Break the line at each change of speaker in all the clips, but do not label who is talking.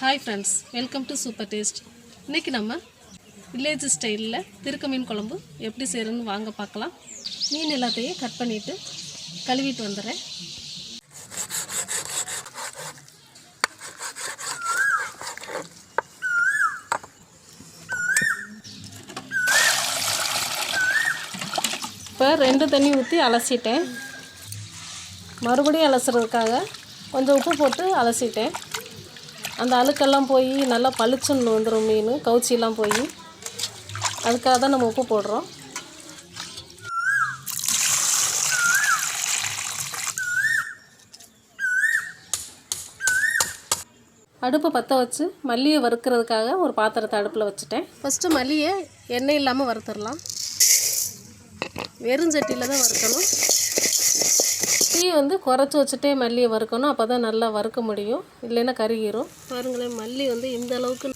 Hi friends welcome to super taste இன்றைக்கி நம்ம village ஸ்டைலில் திருக்க மீன் குழம்பு எப்படி செய்யறதுன்னு வாங்க பார்க்கலாம். மீன் எல்லாத்தையும் கட் பண்ணிவிட்டு கழுவிட்டு வந்துடுறேன். இப்போ ரெண்டு தண்ணி ஊற்றி அலசிட்டேன். மறுபடியும் அலசுறதுக்காக கொஞ்சம் உப்பு போட்டு அலசிட்டேன். அந்த அழுக்கெல்லாம் போய் நல்லா பளிச்சுன்னு வந்துடும் மீன் கவுச்சிலாம் போய். அதுக்காக தான் நம்ம உப்பு போடுறோம். அடுப்பை பற்ற வச்சு மல்லியை வறுக்கிறதுக்காக ஒரு பாத்திரத்தை அடுப்பில் வச்சுட்டேன். ஃபஸ்ட்டு மல்லியை எண்ணெய் இல்லாமல் வறுத்துடலாம். வெறும் சட்டியில் தான் வறுக்கணும். தீ வந்து குறைச்சி வச்சுட்டே மல்லியை வறுக்கணும். அப்போ தான் நல்லா வறுக்க முடியும். இல்லைன்னா கருகிரும். பாருங்களேன் மல்லி வந்து இந்த அளவுக்கு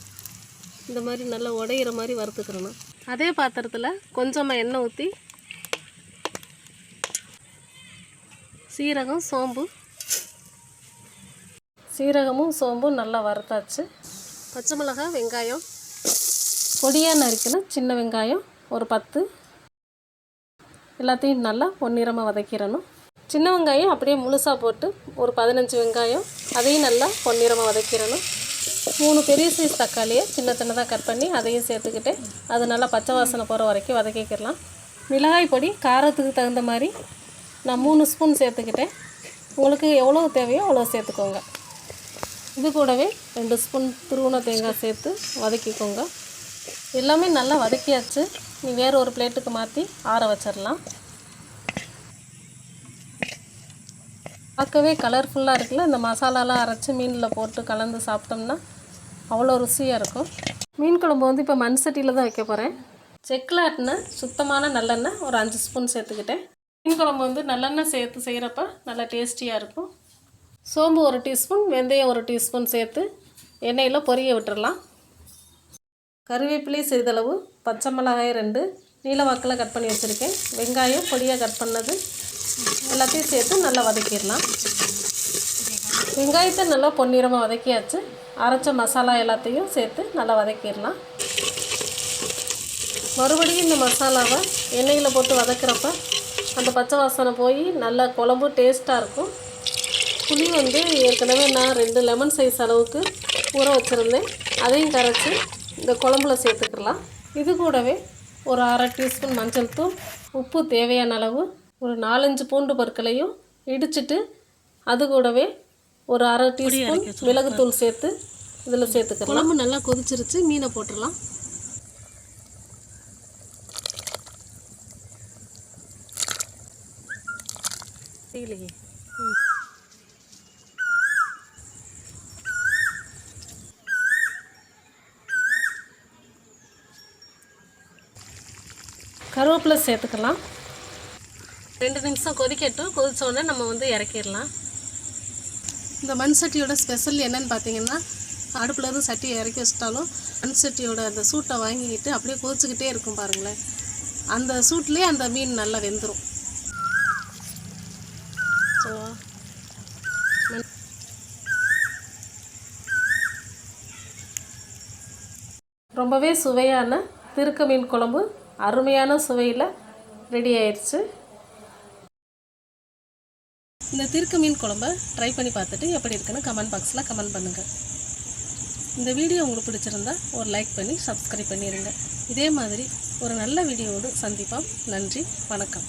இந்த மாதிரி நல்லா உடையிற மாதிரி வறுத்துக்கிறணும். அதே பாத்திரத்தில் கொஞ்சமாக எண்ணெய் ஊற்றி சீரகம் சோம்பு. சீரகமும் சோம்பும் நல்லா வறுத்தாச்சு. பச்சை மிளகாய் வெங்காயம். பொடியாக நறுக்கணும் சின்ன வெங்காயம் ஒரு பத்து. எல்லாத்தையும் நல்லா பொன்னிறமாக வதக்கிடணும். சின்ன வெங்காயம் அப்படியே முழுசாக போட்டு ஒரு பதினஞ்சு வெங்காயம் அதையும் நல்லா பொன்னிறமாக வதக்கிடணும். மூணு பெரிய சைஸ் தக்காளியை சின்ன சின்னதாக கட் பண்ணி அதையும் சேர்த்துக்கிட்டு அது நல்லா பச்சை வாசனை போகிற வரைக்கும் வதக்கிக்கிடலாம். மிளகாய் பொடி காரத்துக்கு தகுந்த மாதிரி நான் மூணு ஸ்பூன் சேர்த்துக்கிட்டேன். உங்களுக்கு எவ்வளோ தேவையோ அவ்வளோ சேர்த்துக்கோங்க. இது கூடவே ரெண்டு ஸ்பூன் துருவன தேங்காய் சேர்த்து வதக்கிக்கோங்க. எல்லாமே நல்லா வதக்கியாச்சு. நீ வேறு ஒரு பிளேட்டுக்கு மாற்றி ஆற வச்சிடலாம். பார்க்கவே கலர்ஃபுல்லாக இருக்குல்ல? இந்த மசாலாலாம் அரைச்சி மீனில் போட்டு கலந்து சாப்பிட்டோம்னா அவ்வளோ ருசியாக இருக்கும். மீன் குழம்பு வந்து இப்போ மண் சட்டியில் தான் வைக்க போகிறேன் செக்கில் ஆட்டின சுத்தமான நல்லெண்ணெய் ஒரு அஞ்சு ஸ்பூன் சேர்த்துக்கிட்டேன். மீன் குழம்பு வந்து நல்லெண்ணெய் சேர்த்து செய்கிறப்ப நல்லா டேஸ்டியாக இருக்கும். சோம்பு ஒரு டீஸ்பூன் வெந்தயம் ஒரு டீஸ்பூன் சேர்த்து எண்ணெயில் பொரிய விட்டுடலாம் கருவேப்பிலை சிறிதளவு பச்சை மிளகாய் ரெண்டு நீல வாக்கில் கட் பண்ணி வச்சுருக்கேன். வெங்காயம் பொடியாக கட் பண்ணது எல்லாத்தையும் சேர்த்து நல்லா வதக்கிடலாம். வெங்காயத்தை நல்லா பொன்னிறமாக வதக்கியாச்சு. அரைச்ச மசாலா எல்லாத்தையும் சேர்த்து நல்லா வதக்கிடலாம். மறுபடியும் இந்த மசாலாவை எண்ணெயில் போட்டு வதக்கிறப்ப அந்த பச்சை வாசனை போய் நல்லா குழம்பு டேஸ்ட்டாக இருக்கும். புளி வந்து ஏற்கனவே நான் ரெண்டு லெமன் சைஸ் அளவுக்கு ஊற வச்சுருந்தேன். அதையும் கரைச்சி இந்த குழம்புல சேர்த்துக்கலாம் இது கூடவே ஒரு அரை டீஸ்பூன் மஞ்சள் தூள் உப்பு தேவையான அளவு ஒரு நாலஞ்சு பூண்டு பற்களையும் இடிச்சிட்டு அது கூடவே ஒரு அரை டீஸ்பூன் மிளகுத்தூள் சேர்த்து இதில் சேர்த்துக்கலாம். குழம்பு நல்லா கொதிச்சிருச்சு மீனை போட்டுடலாம். கருவேப்பிலை சேர்த்துக்கலாம். ரெண்டு நிமிஷம் கொதிக்கட்டும். கொதித்தோடனே நம்ம வந்து இறக்கிடலாம். இந்த மண் சட்டியோட ஸ்பெஷல் என்னென்னு பார்த்தீங்கன்னா அடுப்பில் இருந்து சட்டியை இறக்கி வச்சிட்டாலும் மண் சட்டியோட அந்த சூட்டை வாங்கிக்கிட்டு அப்படியே கொதிச்சுக்கிட்டே இருக்கும் பாருங்களேன். அந்த சூட்லேயே அந்த மீன் நல்லா வெந்துடும் ஸோ ரொம்பவே சுவையான திருக்க மீன் குழம்பு அருமையான சுவையில் ரெடி ஆயிடுச்சு இந்த திருக்கு மீன் குழம்ப ட்ரை பண்ணி பார்த்துட்டு எப்படி இருக்குன்னு கமெண்ட் பாக்ஸில் கமெண்ட் பண்ணுங்கள் இந்த வீடியோ உங்களுக்கு பிடிச்சிருந்தா ஒரு லைக் பண்ணி சப்ஸ்கிரைப் பண்ணிடுங்க இதே மாதிரி ஒரு நல்ல வீடியோவோடு சந்திப்போம். நன்றி வணக்கம்.